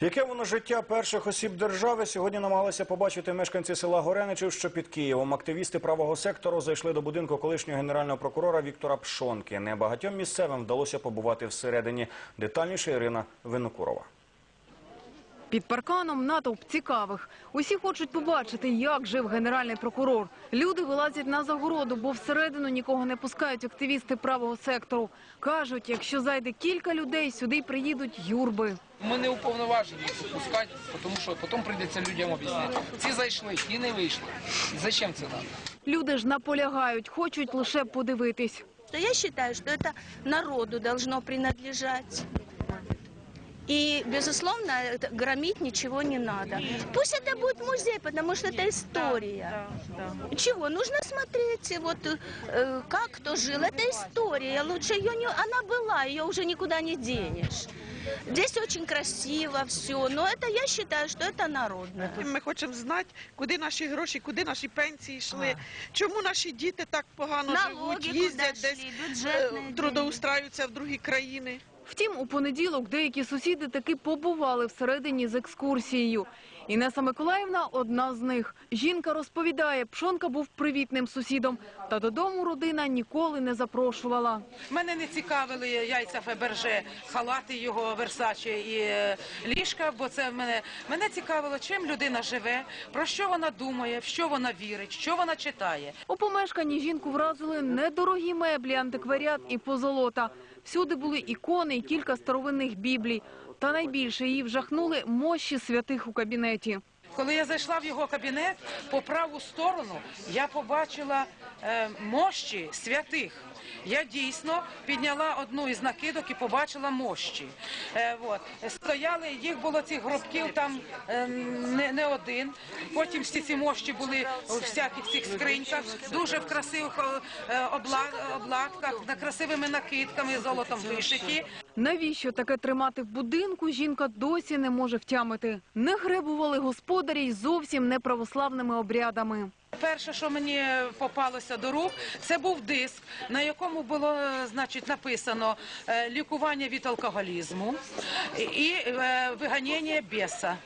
Яке воно життя перших осіб держави сьогодні намагалися побачити мешканці села Гореничів, що під Києвом. Активісти правого сектору зайшли до будинку колишнього генерального прокурора Віктора Пшонки. Небагатьом місцевим вдалося побувати всередині. Детальніше Ірина Винокурова. Під парканом натовп цікавих. Усі хочуть побачити, як жив генеральний прокурор. Люди вилазять на загороду, бо всередину нікого не пускають активісти правого сектору. Кажуть, якщо зайде кілька людей, сюди приїдуть юрби. Ми не уповноважені їх запускати, тому що потім прийдеться людям об'яснити. Ці зайшли, ті не вийшли. Зачем це треба? Люди ж наполягають, хочуть лише подивитись. что я считаю, что это народу должно принадлежать. И, безусловно, это громить ничего не надо. Пусть это будет музей, потому что это история. Чего? Нужно смотреть, вот э, как кто жил. Это история. Лучше ее не... Она была, ее уже никуда не денешь. Здесь очень красиво все, но это я считаю, что это народно. Ми хочемо знати, куди наші гроші, куди наші пенсії йшли, чому наші діти так погано Налоги живуть, куди їздять йшли, десь, бюджетні е, трудоустраюються в другі країни. Втім, у понеділок деякі сусіди таки побували всередині з екскурсією. Інеса Миколаївна – одна з них. Жінка розповідає, Пшонка був привітним сусідом, та додому родина ніколи не запрошувала. Мене не цікавили яйця Феберже, халати його Версачі і е, ліжка, бо це мене мене цікавило, чим людина живе, про що вона думає, в що вона вірить, що вона читає. У помешканні жінку вразили недорогі меблі, антикваріат і позолота. Всюди були ікони і кілька старовинних біблій. Та найбільше її вжахнули мощі святих у кабінеті. Коли я зайшла в його кабінет, по праву сторону я побачила е, мощі святих. Я дійсно підняла одну із накидок і побачила мощі. Е. Стояли, їх було цих гробків там е, не, один. Потім всі ці мощі були у всяких цих скриньках, дуже в красивих е, обла- обладках, на красивими накидками, золотом вишиті. Навіщо таке тримати в будинку, жінка досі не може втямити. Не гребували господарі й зовсім неправославними обрядами. Перше, що мені попалося до рук, це був диск, на якому було е, значить написано е, лікування від алкоголізму і е, біса.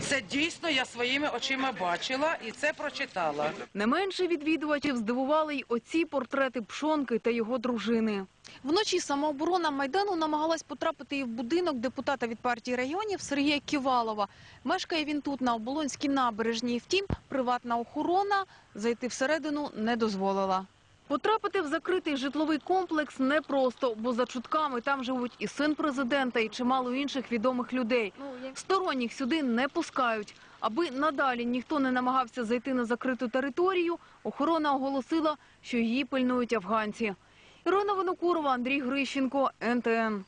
Це дійсно я своїми очима бачила і це прочитала. Не менше відвідувачів здивували й оці портрети Пшонки та його дружини. Вночі самооборона Майдану намагалась потрапити і в будинок депутата від партії районів Сергія Ківалова. Мешкає він тут, на Оболонській набережній. Втім, приватна охорона зайти всередину не дозволила. Потрапити в закритий житловий комплекс непросто, бо за чутками там живуть і син президента, і чимало інших відомих людей. Сторонніх сюди не пускають. Аби надалі ніхто не намагався зайти на закриту територію, охорона оголосила, що її пильнують афганці. Ірина Винокурова, Андрій Грищенко, НТН.